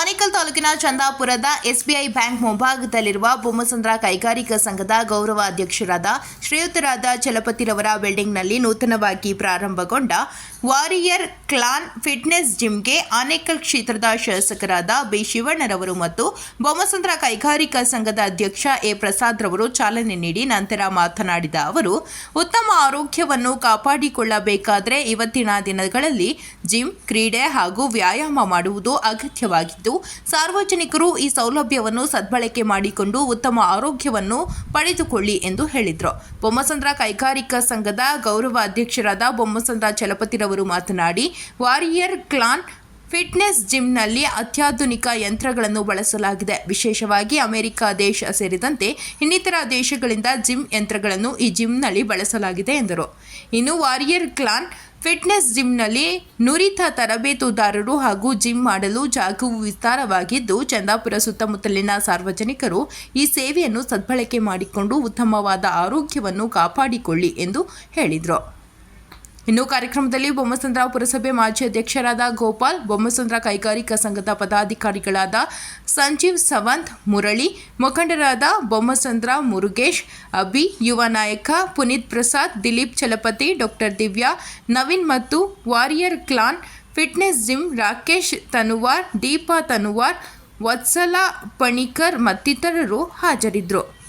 ಆನೇಕಲ್ ತಾಲೂಕಿನ ಚಂದಾಪುರದ SBI bank ಮುಂಭಾಗದಲ್ಲಿರುವ ಬೊಮ್ಮಸಂದ್ರ ಕೈಗಾರಿಕಾ ಸಂಘದ ಗೌರವ ಅಧ್ಯಕ್ಷರಾದ ಶ್ರೀಯುತರಾದ ಚಲಪತಿರವರ ಬಿಲ್ಡಿಂಗ್ನಲ್ಲಿ ನೂತನವಾಗಿ ಪ್ರಾರಂಭಗೊಂಡ ವಾರಿಯರ್ ಕ್ಲಾನ್ ಫಿಟ್ನೆಸ್ ಜಿಮ್ಗೆ ಆನೇಕಲ್ ಕ್ಷೇತ್ರದ ಶಾಸಕರಾದ ಬಿ ಶಿವಣ್ಣರವರು ಮತ್ತು ಬೊಮ್ಮಸಂದ್ರ ಕೈಗಾರಿಕಾ ಸಂಘದ ಅಧ್ಯಕ್ಷ ಎ ಪ್ರಸಾದ್ ರವರು ಚಾಲನೆ ನೀಡಿ ನಂತರ ಮಾತನಾಡಿದ ಅವರು, ಉತ್ತಮ ಆರೋಗ್ಯವನ್ನು ಕಾಪಾಡಿಕೊಳ್ಳಬೇಕಾದರೆ ಇವತ್ತಿನ ದಿನಗಳಲ್ಲಿ ಜಿಮ್, ಕ್ರೀಡೆ ಹಾಗೂ ವ್ಯಾಯಾಮ ಮಾಡುವುದು ಅಗತ್ಯವಾಗಿದ್ದು, ಸಾರ್ವಜನಿಕರು ಈ ಸೌಲಭ್ಯವನ್ನು ಸದ್ಬಳಕೆ ಮಾಡಿಕೊಂಡು ಉತ್ತಮ ಆರೋಗ್ಯವನ್ನು ಪಡೆದುಕೊಳ್ಳಿ ಎಂದು ಹೇಳಿದರು. ಬೊಮ್ಮಸಂದ್ರ ಕೈಗಾರಿಕಾ ಸಂಘದ ಗೌರವ ಅಧ್ಯಕ್ಷರಾದ ಬೊಮ್ಮಸಂದ್ರ ಚಲಪತಿರವರು ಮಾತನಾಡಿ, ವಾರಿಯರ್ ಕ್ಲಾನ್ ಫಿಟ್ನೆಸ್ ಜಿಮ್ನಲ್ಲಿ ಅತ್ಯಾಧುನಿಕ ಯಂತ್ರಗಳನ್ನು ಬಳಸಲಾಗಿದೆ. ವಿಶೇಷವಾಗಿ ಅಮೆರಿಕ ದೇಶ ಸೇರಿದಂತೆ ಇನ್ನಿತರ ದೇಶಗಳಿಂದ ಜಿಮ್ ಯಂತ್ರಗಳನ್ನು ಈ ಜಿಮ್ನಲ್ಲಿ ಬಳಸಲಾಗಿದೆ, ಎಂದರು. ಇನ್ನು ವಾರಿಯರ್ ಕ್ಲಾನ್ ಫಿಟ್ನೆಸ್ ಜಿಮ್ನಲ್ಲಿ ನುರಿತ ತರಬೇತುದಾರರು ಹಾಗೂ ಜಿಮ್ ಮಾಡಲು ಜಾಗವು ವಿಸ್ತಾರವಾಗಿದ್ದು, ಚಂದಾಪುರ ಸುತ್ತಮುತ್ತಲಿನ ಸಾರ್ವಜನಿಕರು ಈ ಸೇವೆಯನ್ನು ಸದ್ಬಳಕೆ ಮಾಡಿಕೊಂಡು ಉತ್ತಮವಾದ ಆರೋಗ್ಯವನ್ನು ಕಾಪಾಡಿಕೊಳ್ಳಿ ಎಂದು ಹೇಳಿದರು. ಇನ್ನು ಕಾರ್ಯಕ್ರಮದಲ್ಲಿ ಬೊಮ್ಮಸಂದ್ರ ಪುರಸಭೆ ಮಾಜಿ ಅಧ್ಯಕ್ಷರಾದ ಗೋಪಾಲ್, ಬೊಮ್ಮಸಂದ್ರ ಕೈಗಾರಿಕಾ ಸಂಘದ ಪದಾಧಿಕಾರಿಗಳಾದ ಸಂಜೀವ್ ಸವಂತ್, ಮುರಳಿ, ಮುಖಂಡರಾದ ಬೊಮ್ಮಸಂದ್ರ, ಮುರುಗೇಶ್, ಅಭಿ, ಯುವ ನಾಯಕ, ಪುನೀತ್ ಪ್ರಸಾದ್, ದಿಲೀಪ್ ಚಲಪತಿ, ಡಾಕ್ಟರ್ ದಿವ್ಯಾ, ನವೀನ್ ಮತ್ತು warrior clan, fitness gym Rakesh Tanwar, Deepa Tanwar, Vatsala Panicker ಮತ್ತಿತರರು ಹಾಜರಿದ್ದರು.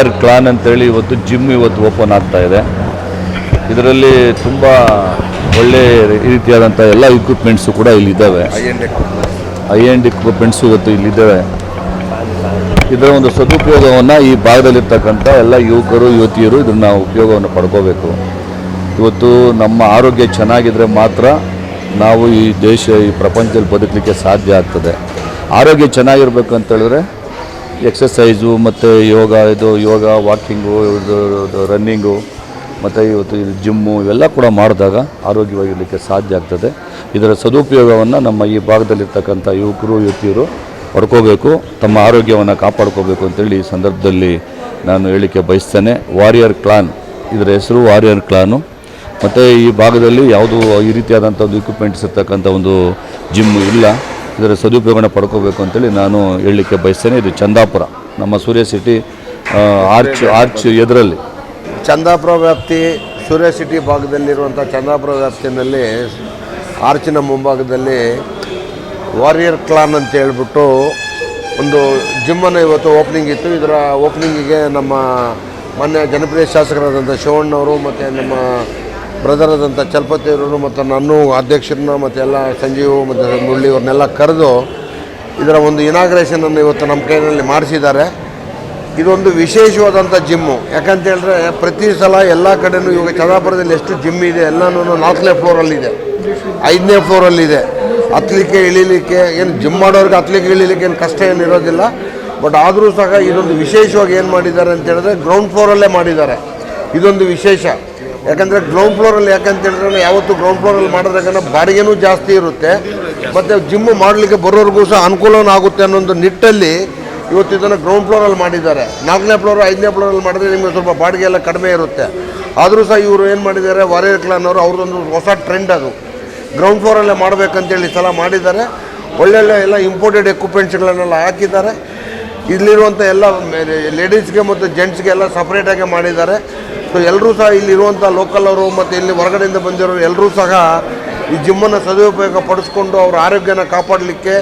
ವಾರಿಯರ್ ಕ್ಲಾನ್ ಅಂತೇಳಿ ಇವತ್ತು ಜಿಮ್ ಇವತ್ತು ಓಪನ್ ಆಗ್ತಾ ಇದೆ. ಇದರಲ್ಲಿ ತುಂಬ ಒಳ್ಳೆ ರೀತಿಯಾದಂಥ ಎಲ್ಲ ಇಕ್ವಿಪ್ಮೆಂಟ್ಸು ಕೂಡ ಇಲ್ಲಿದ್ದಾವೆ. ಐ ಆ್ಯಂಡ್ ಇಕ್ವಿಪ್ಮೆಂಟ್ಸು ಇವತ್ತು ಇಲ್ಲಿದ್ದಾವೆ. ಇದರ ಒಂದು ಸದುಪಯೋಗವನ್ನು ಈ ಭಾಗದಲ್ಲಿರ್ತಕ್ಕಂಥ ಎಲ್ಲ ಯುವಕರು, ಯುವತಿಯರು ಇದನ್ನು ಉಪಯೋಗವನ್ನು ಪಡ್ಕೋಬೇಕು. ಇವತ್ತು ನಮ್ಮ ಆರೋಗ್ಯ ಚೆನ್ನಾಗಿದ್ರೆ ಮಾತ್ರ ನಾವು ಈ ದೇಶ, ಈ ಪ್ರಪಂಚದಲ್ಲಿ ಬದುಕಲಿಕ್ಕೆ ಸಾಧ್ಯ ಆಗ್ತದೆ. ಆರೋಗ್ಯ ಚೆನ್ನಾಗಿರ್ಬೇಕು ಅಂತ ಹೇಳಿದ್ರೆ ಎಕ್ಸಸೈಸು ಮತ್ತು ಯೋಗ, ಇದು ಯೋಗ, ವಾಕಿಂಗು, ಇದು ರನ್ನಿಂಗು, ಮತ್ತು ಇವತ್ತು ಇದು ಜಿಮ್ಮು, ಇವೆಲ್ಲ ಕೂಡ ಮಾಡಿದಾಗ ಆರೋಗ್ಯವಾಗಿರಲಿಕ್ಕೆ ಸಾಧ್ಯ ಆಗ್ತದೆ. ಇದರ ಸದುಪಯೋಗವನ್ನು ನಮ್ಮ ಈ ಭಾಗದಲ್ಲಿರ್ತಕ್ಕಂಥ ಯುವಕರು, ಯುವತಿಯರು ಪಡ್ಕೋಬೇಕು, ತಮ್ಮ ಆರೋಗ್ಯವನ್ನು ಕಾಪಾಡ್ಕೋಬೇಕು ಅಂತೇಳಿ ಈ ಸಂದರ್ಭದಲ್ಲಿ ನಾನು ಹೇಳಿಕೆ ಬಯಸ್ತೇನೆ. ವಾರಿಯರ್ ಕ್ಲಾನ್, ಇದರ ಹೆಸರು ವಾರಿಯರ್ ಕ್ಲಾನು. ಮತ್ತು ಈ ಭಾಗದಲ್ಲಿ ಯಾವುದು ಈ ರೀತಿಯಾದಂಥ ಒಂದು ಇಕ್ವಿಪ್ಮೆಂಟ್ಸ್ ಇರ್ತಕ್ಕಂಥ ಒಂದು ಜಿಮ್ಮು ಇಲ್ಲ. ಇದರ ಸದುಪಯೋಗನ ಪಡ್ಕೋಬೇಕು ಅಂತೇಳಿ ನಾನು ಹೇಳಲಿಕ್ಕೆ ಬಯಸ್ತೇನೆ. ಇದು ಚಂದಾಪುರ, ನಮ್ಮ ಸೂರ್ಯ ಸಿಟಿ ಆರ್ಚ್ ಆರ್ಚ್ ಎದುರಲ್ಲಿ. ಚಂದಾಪುರ ವ್ಯಾಪ್ತಿ, ಸೂರ್ಯ ಸಿಟಿ ಭಾಗದಲ್ಲಿರುವಂಥ ಚಂದಾಪುರ ವ್ಯಾಪ್ತಿಯಲ್ಲಿ, ಆರ್ಚಿನ ಮುಂಭಾಗದಲ್ಲಿ ವಾರಿಯರ್ ಕ್ಲಾನ್ ಅಂತ ಹೇಳ್ಬಿಟ್ಟು ಒಂದು ಜಿಮ್ಮನ್ನು ಇವತ್ತು ಓಪನಿಂಗ್ ಇತ್ತು. ಇದರ ಓಪನಿಂಗಿಗೆ ನಮ್ಮ ಮಾನ್ಯ ಜನಪ್ರಿಯ ಶಾಸಕರಾದಂಥ ಶಿವಣ್ಣವರು ಮತ್ತು ನಮ್ಮ ಬ್ರದರ್ ಆದಂಥ ಮತ್ತು ನನ್ನ ಅಧ್ಯಕ್ಷರನ್ನ ಮತ್ತು ಎಲ್ಲ ಸಂಜೀವ್ ಮತ್ತು ಮುರಳಿ ಅವ್ರನ್ನೆಲ್ಲ ಕರೆದು ಇದರ ಒಂದು ಇನಾಗ್ರೇಷನನ್ನು ಇವತ್ತು ನಮ್ಮ ಕೈನಲ್ಲಿ ಮಾಡಿಸಿದ್ದಾರೆ. ಇದೊಂದು ವಿಶೇಷವಾದಂಥ ಜಿಮ್ಮು ಯಾಕಂತ ಹೇಳಿದ್ರೆ ಪ್ರತಿ ಸಲ ಎಲ್ಲ ಕಡೆಯೂ ಇವಾಗ ಚಂದಾಪುರದಲ್ಲಿ ಎಷ್ಟು ಜಿಮ್ ಇದೆ ಎಲ್ಲನೂ ನಾಲ್ಕನೇ ಫ್ಲೋರಲ್ಲಿದೆ ಐದನೇ ಫ್ಲೋರಲ್ಲಿದೆ ಹತ್ತಲಿಕ್ಕೆ ಇಳಿಲಿಕ್ಕೆ ಏನು ಜಿಮ್ ಮಾಡೋರಿಗೆ ಹತ್ತಲಿಕ್ಕೆ ಇಳಿಲಿಕ್ಕೆ ಏನು ಕಷ್ಟ ಏನು ಇರೋದಿಲ್ಲ. ಬಟ್ ಆದರೂ ಸಹ ಇದೊಂದು ವಿಶೇಷವಾಗಿ ಏನು ಮಾಡಿದ್ದಾರೆ ಅಂತ ಹೇಳಿದ್ರೆ ಗ್ರೌಂಡ್ ಫ್ಲೋರಲ್ಲೇ ಮಾಡಿದ್ದಾರೆ. ಇದೊಂದು ವಿಶೇಷ. ಯಾಕಂದರೆ ಗ್ರೌಂಡ್ ಫ್ಲೋರಲ್ಲಿ ಯಾಕಂತ ಹೇಳಿದ್ರೆ ಯಾವತ್ತೂ ಗ್ರೌಂಡ್ ಫ್ಲೋರಲ್ಲಿ ಮಾಡಿದ್ರೆ ಬಾಡಿಗೆನೂ ಜಾಸ್ತಿ ಇರುತ್ತೆ. ಮತ್ತು ಜಿಮ್ ಮಾಡಲಿಕ್ಕೆ ಬರೋರಿಗೂ ಸಹ ಅನುಕೂಲನೂ ಆಗುತ್ತೆ ಅನ್ನೋ ಒಂದು ನಿಟ್ಟಲ್ಲಿ ಇವತ್ತು ಇದನ್ನು ಗ್ರೌಂಡ್ ಫ್ಲೋರಲ್ಲಿ ಮಾಡಿದ್ದಾರೆ. ನಾಲ್ಕನೇ ಫ್ಲೋರ್ ಐದನೇ ಫ್ಲೋರಲ್ಲಿ ಮಾಡಿದ್ರೆ ನಿಮಗೆ ಸ್ವಲ್ಪ ಬಾಡಿಗೆ ಎಲ್ಲ ಕಡಿಮೆ ಇರುತ್ತೆ. ಆದರೂ ಸಹ ಇವರು ಏನು ಮಾಡಿದ್ದಾರೆ ವಾರಿಯರ್ ಕ್ಲಾನ್ ಅವರು, ಅವ್ರದ್ದೊಂದು ಹೊಸ ಟ್ರೆಂಡ್ ಅದು. ಗ್ರೌಂಡ್ ಫ್ಲೋರಲ್ಲೇ ಮಾಡಬೇಕಂತೇಳಿ ಸಲ ಮಾಡಿದ್ದಾರೆ. ಒಳ್ಳೊಳ್ಳೆ ಎಲ್ಲ ಇಂಪೋರ್ಟೆಡ್ ಎಕ್ವಿಪ್ಮೆಂಟ್ಸ್ಗಳನ್ನೆಲ್ಲ ಹಾಕಿದ್ದಾರೆ. ಇಲ್ಲಿರುವಂಥ ಎಲ್ಲ ಲೇಡೀಸ್ಗೆ ಮತ್ತು ಜೆಂಟ್ಸ್ಗೆಲ್ಲ ಸಪ್ರೇಟಾಗಿ ಮಾಡಿದ್ದಾರೆ. ಸೊ ಎಲ್ಲರೂ ಸಹ ಇಲ್ಲಿರುವಂಥ ಲೋಕಲ್ ಅವರು ಮತ್ತು ಇಲ್ಲಿ ಹೊರಗಡೆಯಿಂದ ಬಂದಿರೋರು ಎಲ್ಲರೂ ಸಹ ಈ ಜಿಮ್ಮನ್ನು ಸದುಪಯೋಗ ಪಡಿಸ್ಕೊಂಡು ಅವ್ರ ಆರೋಗ್ಯನ ಕಾಪಾಡಲಿಕ್ಕೆ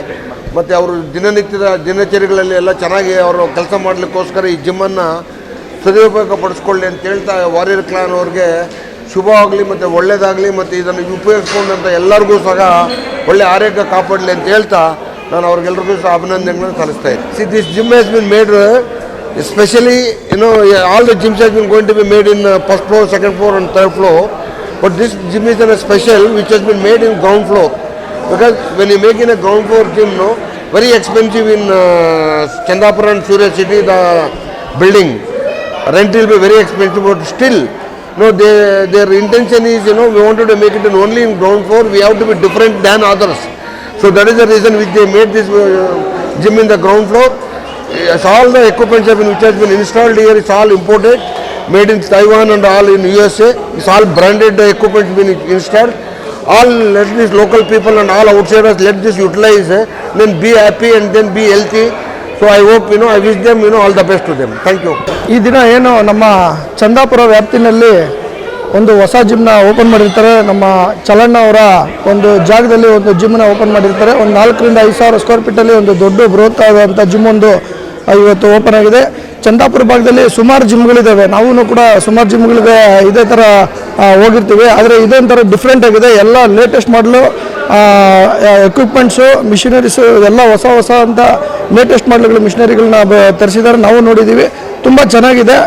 ಮತ್ತು ಅವರು ದಿನನಿತ್ಯದ ದಿನಚರಿಗಳಲ್ಲಿ ಎಲ್ಲ ಚೆನ್ನಾಗಿ ಅವರು ಕೆಲಸ ಮಾಡಲಿಕ್ಕೋಸ್ಕರ ಈ ಜಿಮ್ಮನ್ನು ಸದುಪಯೋಗ ಪಡಿಸ್ಕೊಳ್ಳಿ ಅಂತ ಹೇಳ್ತಾ ವಾರಿಯರ್ ಕ್ಲಾನ್ ಅವ್ರಿಗೆ ಶುಭ ಆಗಲಿ ಮತ್ತು ಒಳ್ಳೆಯದಾಗಲಿ ಮತ್ತು ಇದನ್ನು ಉಪಯೋಗಿಸ್ಕೊಂಡಂಥ ಎಲ್ಲರಿಗೂ ಸಹ ಒಳ್ಳೆ ಆರೋಗ್ಯ ಕಾಪಾಡಲಿ ಅಂತ ಹೇಳ್ತಾ ನಾನು ಅವ್ರಿಗೆಲ್ರಿಗೂ ಸಹ ಅಭಿನಂದನೆಗಳನ್ನು ಸಲ್ಲಿಸ್ತಾ ಇದ್ದೀನಿ. See this gym has been made especially you know all the gyms have been going to be made in uh, first floor second floor and third floor. But this gym is special which has been made in ground floor. Because when you make in a ground floor gym no very expensive in uh, and surya city the building. Rent will be very expensive but still no they, their intention is you know we wanted to make it in only in ground floor. We have to be different than others. So that is the reason which they made this uh, gym in the ground floor Yes, all the equipments have been, which has been installed here, it's all imported, made in Taiwan and all in USA. It's all branded the equipment been installed. All let these local people and all outsiders let this utilize, eh? then be happy and then be healthy. So I hope, you know, I wish them, you know, all the best to them. Thank you. ಈ ದಿನ ಏನು ನಮ್ಮ ಚಂದಾಪುರ ವ್ಯಾಪ್ತಿನಲ್ಲಿ ಒಂದು ಹೊಸ ಜಿಮ್ನ open ಮಾಡಿರ್ತಾರೆ. ನಮ್ಮ ಚಲಣ್ಣ ಅವರ ಒಂದು ಜಾಗದಲ್ಲಿ ಒಂದು ಜಿಮ್ನ ಓಪನ್ ಮಾಡಿರ್ತಾರೆ. ಒಂದು ನಾಲ್ಕರಿಂದ ಐದು ಸಾವಿರ ಸ್ಕ್ವೇರ್ ಫೀಟಲ್ಲಿ ಒಂದು ದೊಡ್ಡ ಬೃಹತ್ ಆದಂಥ ಜಿಮ್ ಒಂದು ಇವತ್ತು ಓಪನ್ ಆಗಿದೆ. ಚಂದಾಪುರ ಭಾಗದಲ್ಲಿ ಸುಮಾರು ಜಿಮ್ಗಳಿದ್ದಾವೆ ನಾವು ಕೂಡ ಸುಮಾರು ಜಿಮ್ಗಳಿಗೆ ಇದೇ ಥರ ಹೋಗಿರ್ತೀವಿ. ಆದರೆ ಇದೊಂಥರ ಡಿಫ್ರೆಂಟ್ ಆಗಿದೆ. ಎಲ್ಲ ಲೇಟೆಸ್ಟ್ ಮಾಡಲು ಎಕ್ವಿಪ್ಮೆಂಟ್ಸು ಮಿಷಿನರೀಸು ಎಲ್ಲ ಹೊಸ ಹೊಸ ಅಂತ ಲೇಟೆಸ್ಟ್ ಮಾಡಲ್ಗಳು ಮಿಷಿನರಿಗಳನ್ನ ತರಿಸಿದ್ದಾರೆ. ನಾವು ನೋಡಿದ್ದೀವಿ ತುಂಬ ಚೆನ್ನಾಗಿದೆ.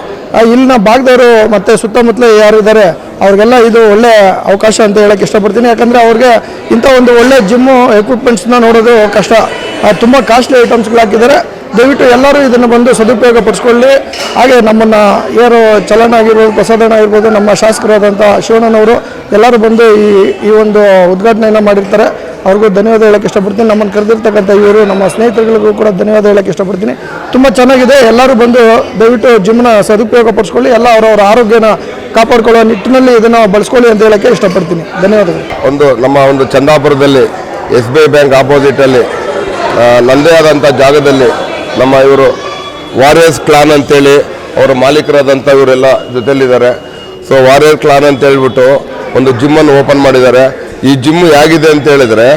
ಇಲ್ಲಿನ ಭಾಗದವರು ಮತ್ತು ಸುತ್ತಮುತ್ತಲ ಯಾರಿದ್ದಾರೆ ಅವ್ರಿಗೆಲ್ಲ ಇದು ಒಳ್ಳೆ ಅವಕಾಶ ಅಂತ ಹೇಳಕ್ಕೆ ಇಷ್ಟಪಡ್ತೀನಿ. ಯಾಕಂದರೆ ಅವ್ರಿಗೆ ಇಂಥ ಒಂದು ಒಳ್ಳೆ ಜಿಮ್ಮು ಎಕ್ವಿಪ್ಮೆಂಟ್ಸ್ನ ನೋಡೋದು ಕಷ್ಟ. ತುಂಬ ಕಾಸ್ಟ್ಲಿ ಐಟಮ್ಸ್ಗಳು ಹಾಕಿದ್ದಾರೆ. ದಯವಿಟ್ಟು ಎಲ್ಲರೂ ಇದನ್ನು ಬಂದು ಸದುಪಯೋಗ ಪಡಿಸ್ಕೊಳ್ಳಿ. ಹಾಗೆ ನಮ್ಮನ್ನು ಯಾರು ಚಲನ ಆಗಿರ್ಬೋದು, ಪ್ರಸಾದಣ್ಣ ಆಗಿರ್ಬೋದು, ನಮ್ಮ ಶಾಸಕರಾದಂಥ ಶಿವಣ್ಣನವರು ಎಲ್ಲರೂ ಬಂದು ಈ ಈ ಒಂದು ಉದ್ಘಾಟನೆಯನ್ನು ಮಾಡಿರ್ತಾರೆ. ಅವ್ರಿಗೂ ಧನ್ಯವಾದ ಹೇಳಕ್ಕೆ ಇಷ್ಟಪಡ್ತೀನಿ. ನಮ್ಮನ್ನು ಕರೆದಿರ್ತಕ್ಕಂಥ ಇವರು, ನಮ್ಮ ಸ್ನೇಹಿತರುಗಳಿಗೂ ಕೂಡ ಧನ್ಯವಾದ ಹೇಳಕ್ಕೆ ಇಷ್ಟಪಡ್ತೀನಿ. ತುಂಬ ಚೆನ್ನಾಗಿದೆ. ಎಲ್ಲರೂ ಬಂದು ದಯವಿಟ್ಟು ಜಿಮ್ನ ಸದುಪಯೋಗ ಪಡಿಸ್ಕೊಳ್ಳಿ. ಎಲ್ಲ ಅವರವರ ಆರೋಗ್ಯನ ಕಾಪಾಡ್ಕೊಳ್ಳೋ ನಿಟ್ಟಿನಲ್ಲಿ ಇದನ್ನು ಬಳಸ್ಕೊಳ್ಳಿ ಅಂತ ಹೇಳಕ್ಕೆ ಇಷ್ಟಪಡ್ತೀನಿ. ಧನ್ಯವಾದಗಳು. ಒಂದು ನಮ್ಮ ಒಂದು ಚಂದಾಪುರದಲ್ಲಿ ಎಸ್ ಬಿ ಐ ಬ್ಯಾಂಕ್ ಆಪೋಸಿಟಲ್ಲಿ ನನ್ನದೇ ಆದಂಥ ಜಾಗದಲ್ಲಿ ನಮ್ಮ ಇವರು ವಾರಿಯರ್ಸ್ ಕ್ಲಾನ್ ಅಂತೇಳಿ ಅವರ ಮಾಲೀಕರಾದಂಥ ಇವರೆಲ್ಲ ಜೊತೆಯಲ್ಲಿದ್ದಾರೆ. ಸೊ ವಾರಿಯರ್ ಕ್ಲಾನ್ ಅಂತ ಹೇಳ್ಬಿಟ್ಟು ಒಂದು ಜಿಮ್ಮನ್ನು ಓಪನ್ ಮಾಡಿದ್ದಾರೆ. ಈ ಜಿಮ್ ಹೇಗಿದೆ ಅಂತ ಹೇಳಿದ್ರೆ,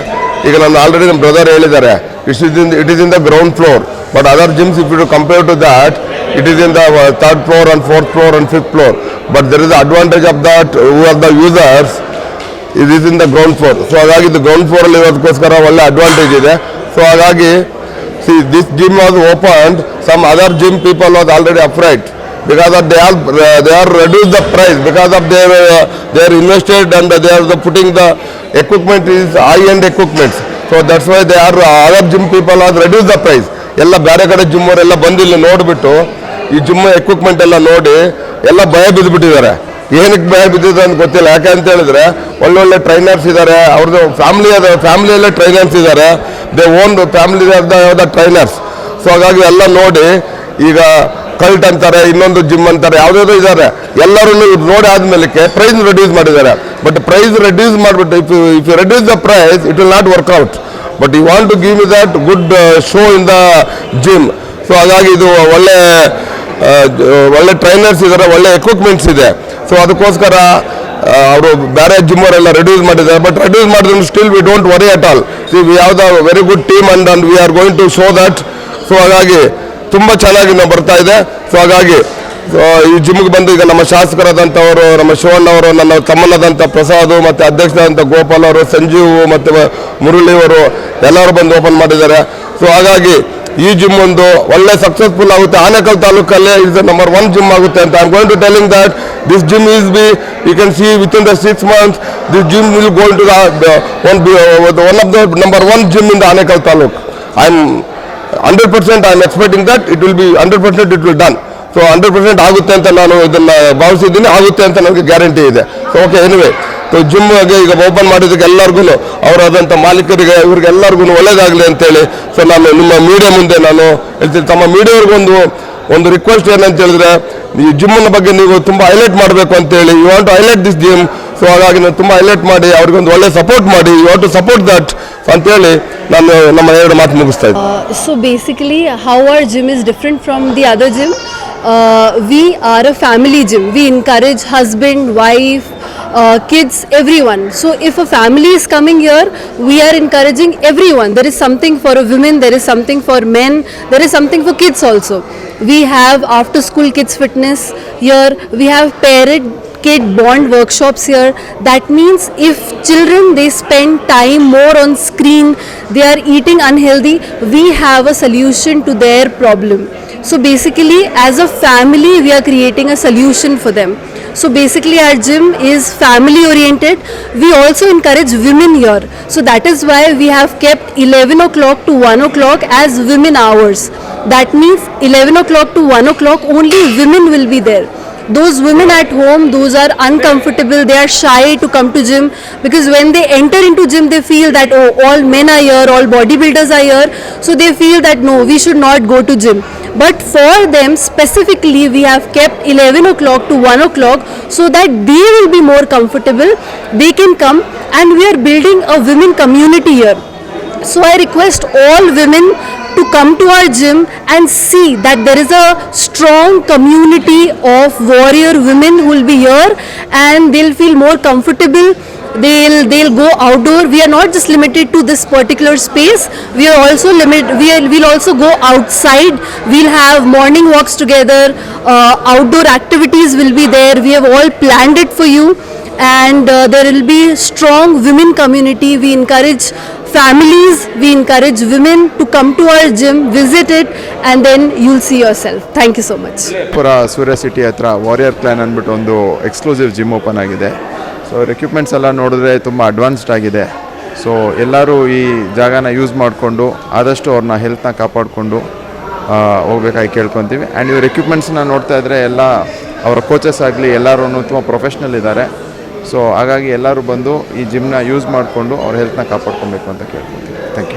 ಈಗ ನಾನು ಆಲ್ರೆಡಿ ನಮ್ಮ ಬ್ರದರ್ ಹೇಳಿದ್ದಾರೆ it is in it is in the ground floor but other gyms if you compare to that it is in the third floor and fourth floor and fifth floor but there is advantage of that who are the users it is in the ground floor so ಹಾಗಾಗಿ ಇದು ground ಫ್ಲೋರಲ್ಲಿ ಇರೋದಕ್ಕೋಸ್ಕರ ಒಳ್ಳೆ advantage ಇದೆ. So ಹಾಗಾಗಿ see this gym was open some other gym people was already afraid because of they are uh, they are reduced the price because of their uh, they are invested and they are the putting the equipment is high end equipments so that's why they are uh, other gym people have reduced the price ಎಲ್ಲ ಬೇರೆ ಕಡೆ gym ಅವರೆಲ್ಲ ಬಂದು ಇಲ್ಲಿ ನೋಡಿಬಿಟ್ಟು ಈ gym equipment ಎಲ್ಲ ನೋಡಿ ಎಲ್ಲ ಭಯ ಬಿದ್ದುಬಿಟ್ಟಿದ್ದಾರೆ ಏನಕ್ಕೆ ಭಯ ಬಿದ್ದಿದೆ ಅಂತ ಗೊತ್ತಿಲ್ಲ ಯಾಕೆ ಅಂತ ಹೇಳಿದ್ರೆ ಒಳ್ಳೊಳ್ಳೆ ಟ್ರೈನರ್ಸ್ ಇದ್ದಾರೆ ಅವ್ರದ್ದು ಫ್ಯಾಮಿಲಿ ಅದ ಫ್ಯಾಮಿಲಿಯಲ್ಲೇ ಟ್ರೈನರ್ಸ್ ಇದ್ದಾರೆ ದೇ ಓನ್ ಫ್ಯಾಮಿಲಿ ಯಾವ್ದು ಟ್ರೈನರ್ಸ್ ಸೊ ಹಾಗಾಗಿ ಎಲ್ಲ ನೋಡಿ ಈಗ ಕಲ್ಟ್ ಅಂತಾರೆ, ಇನ್ನೊಂದು ಜಿಮ್ ಅಂತಾರೆ ಯಾವುದ್ಯಾವುದೋ ಇದ್ದಾರೆ ಎಲ್ಲರೂ ನೋಡಿ ಆದ್ಮೇಲೆ ಪ್ರೈಸ್ ರೆಡ್ಯೂಸ್ ಮಾಡಿದ್ದಾರೆ. ಬಟ್ ಪ್ರೈಸ್ ರೆಡ್ಯೂಸ್ ಮಾಡಿಬಿಟ್ಟು if if you reduce the price it will not work out but you want to give me that good show in the gym so ಹಾಗಾಗಿ ಇದು ಒಳ್ಳೆ ಒಳ್ಳೆ ಟ್ರೈನರ್ಸ್ ಇದ್ದಾರೆ ಒಳ್ಳೆ ಎಕ್ವಿಪ್ಮೆಂಟ್ಸ್ ಇದೆ. So ಅದಕ್ಕೋಸ್ಕರ ಅವರು ಬೇರೆ ಜಿಮ್ ಅವರೆಲ್ಲ ರೆಡ್ಯೂಸ್ ಮಾಡಿದ್ದಾರೆ. ಬಟ್ ರೆಡ್ಯೂಸ್ ಮಾಡಿದ್ರು still we don't worry at all see we have the very good team and and we are going to show that so ಹಾಗಾಗಿ ತುಂಬ ಚೆನ್ನಾಗಿ ನಾವು ಬರ್ತಾ ಇದೆ. ಸೊ ಹಾಗಾಗಿ ಈ ಜಿಮ್ಗೆ ಬಂದು ಈಗ ನಮ್ಮ ಶಾಸಕರಾದಂಥವರು, ನಮ್ಮ ಶಿವಣ್ಣವರು, ನನ್ನ ತಮ್ಮನಾದಂಥ ಪ್ರಸಾದ್ ಮತ್ತು ಅಧ್ಯಕ್ಷರಾದಂಥ ಗೋಪಾಲ್ ಅವರು, ಸಂಜೀವ್ ಮತ್ತು ಮುರಳಿ ಅವರು ಎಲ್ಲರೂ ಬಂದು ಓಪನ್ ಮಾಡಿದ್ದಾರೆ. ಸೊ ಹಾಗಾಗಿ ಈ ಜಿಮ್ ಒಂದು ಒಳ್ಳೆ ಸಕ್ಸಸ್ಫುಲ್ ಆಗುತ್ತೆ. ಆನೇಕಲ್ ತಾಲೂಕಲ್ಲೇ ಇಸ್ ನಂಬರ್ ಒನ್ ಜಿಮ್ ಆಗುತ್ತೆ ಅಂತ I going to telling that this gym is be you can see with in the six months this gym will going to one one of the number one gym in the Anekal taluk I am hundred percent I am expecting that it will be hundred percent it will done so hundred percent ಆಗುತ್ತೆ ಅಂತ ನಾನು ಇದನ್ನ ಭಾವಿಸಿದ್ದೀನಿ. ಆಗುತ್ತೆ ಅಂತ ನನಗೆ guarantee ಇದೆ. So okay anyway so gym ಈಗ open ಮಾಡಿದ್ದಕ್ಕೆ ಎಲ್ಲರಿಗೂ ಅವರಾದಂಥ ಮಾಲೀಕರಿಗೆ ಇವ್ರಿಗೆಲ್ಲರಿಗೂ ಒಳ್ಳೇದಾಗಲಿ ಅಂತೇಳಿ ಸೊ ನಾನು ನಿಮ್ಮ ಮೀಡಿಯಾ ಮುಂದೆ ನಾನು ಹೇಳ್ತೀನಿ. ತಮ್ಮ ಮೀಡಿಯಾವ್ರಿಗೊಂದು ಒಂದು ರಿಕ್ವೆಸ್ಟ್ ಏನಂತ ಹೇಳಿದ್ರೆ, ಈ ಜಿಮ್ನ ಬಗ್ಗೆ ನೀವು ತುಂಬ ಹೈಲೈಟ್ ಮಾಡಬೇಕು ಅಂತೇಳಿ you want to highlight this gym so ಹಾಗಾಗಿ ನೀವು ತುಂಬ ಹೈಲೈಟ್ ಮಾಡಿ ಅವ್ರಿಗೆ ಒಂದು ಒಳ್ಳೆ ಸಪೋರ್ಟ್ ಮಾಡಿ you are to support that ಅಂತ ಹೇಳಿ ನಾನು ನಮ್ಮ ಎರಡು ಮಾತು ಮುಗಿಸ್ತಾ ಇದ್ದೀನಿ so basically how are gym is different from the other gym we are a family gym we encourage husband wife uh, kids, everyone. So if a family is coming here, we are encouraging everyone. There is something for women, there is something for men, there is something for kids also. We have after school kids fitness here. We have parent kid bond workshops here that means if children they spend time more on screen they are eating unhealthy we have a solution to their problem so basically as a family we are creating a solution for them so basically our gym is family oriented. We also encourage women here. So that is why we have kept 11 o'clock to 1 o'clock as women hours. That means 11 o'clock to 1 o'clock only women will be there those women at home those are uncomfortable. They are shy to come to gym because when they enter into gym they feel that oh all men are here all bodybuilders are here. So they feel that no we should not go to gym. But for them specifically we have kept 11 o'clock to 1 o'clock so that they will be more comfortable. They can come and we are building a women community here. So I request all women to come to our gym and see that there is a strong community of warrior women who will be here and they'll feel more comfortable. They'll they'll go outdoor. We are not just limited to this particular space. We are also limit we are, we'll also go outside. We'll have morning walks together. Uh, outdoor activities will be there. We have all planned it for you. And uh, there will be strong women community. We encourage families. We encourage women to come to our gym, visit it, and then you'll see yourself. Thank you so much. ಪುರ Surya city ಹತ್ರ warrior clan ಅಂದ್ಬಿಟ್ಟು ಒಂದು exclusive gym open ಆಗಿದೆ. So equipments ಎಲ್ಲ ನೋಡಿದ್ರೆ ತುಂಬ advanced ಆಗಿದೆ. So ಎಲ್ಲರೂ ಈ ಜಾಗನ ಯೂಸ್ ಮಾಡಿಕೊಂಡು ಆದಷ್ಟು ಅವ್ರನ್ನ ಹೆಲ್ತ್ನ ಕಾಪಾಡಿಕೊಂಡು ಹೋಗ್ಬೇಕಾಗಿ ಕೇಳ್ಕೊತೀವಿ. ಆ್ಯಂಡ್ ಇವ್ರ ಎಕ್ವಿಪ್ಮೆಂಟ್ಸ್ನ ನೋಡ್ತಾ ಇದ್ದರೆ ಎಲ್ಲ ಅವರ ಕೋಚಸ್ ಆಗಲಿ ಎಲ್ಲರೂ ತುಂಬ ಪ್ರೊಫೆಷ್ನಲ್ ಇದ್ದಾರೆ. ಸೊ ಹಾಗಾಗಿ ಎಲ್ಲರೂ ಬಂದು ಈ ಜಿಮ್ನ ಯೂಸ್ ಮಾಡಿಕೊಂಡು ಅವ್ರ ಹೆಲ್ತ್ನ ಕಾಪಾಡ್ಕೊಬೇಕು ಅಂತ ಕೇಳ್ಕೊತೀನಿ ಥ್ಯಾಂಕ್ ಯು